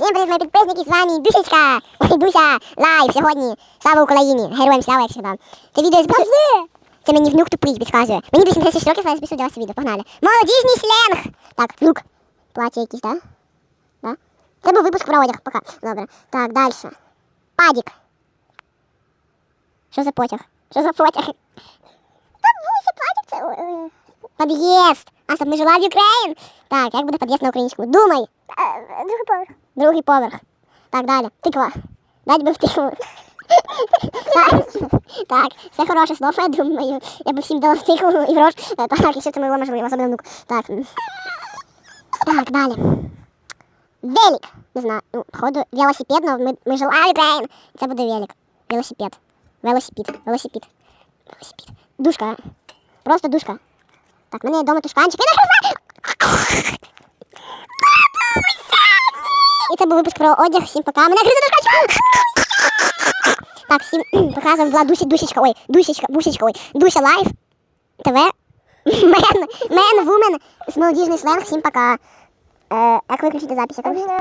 Всім привіт, мої підписники, з вами Дусечка. Ой, Дуся, лайв сьогодні. Слава Україні, героям слава, як завжди. Це відео записую. Це мені внук тупий підказує. Мені 86 років, але я для вас відео. Погнали. Молодіжний сленг. Так, внук. Плаття якісь, так? Да? Це був випуск про одяг, пока. Добре. Так, далі. Падік. Що за потяг? Що за потяг? Там Буся, падік, це... е, Під'їзд. А, щоб ми жила в Україні. Так, як буде під'їзд на українську? Думай. Другий поверх. Другий поверх. Так, далі. Тиква. Дать би в тикву. Так, все хороше слово, я думаю. Я би всім дала тикву і грош. Е, Так, якщо це моє можливо, особливо внук. Так. Так, далі. Велик. Не знаю. Ну, походу, велосипед, но ми, ми жила в Україні. Це буде велик. Велосипед. Велосипед. Велосипед. Велосипед. Душка. Просто душка. Так, в мене є вдома тушканчик. Я. І це був випуск про одяг. Всім пока. Мене гризе душканчик. Так, всім показував була Дусі, Дусічка, ой, Дусічка, Бусічка, ой, Дуся Лайф, ТВ, Мен, Мен, Вумен, з молодіжний сленг, всім пока. Е, як виключити запись? Як?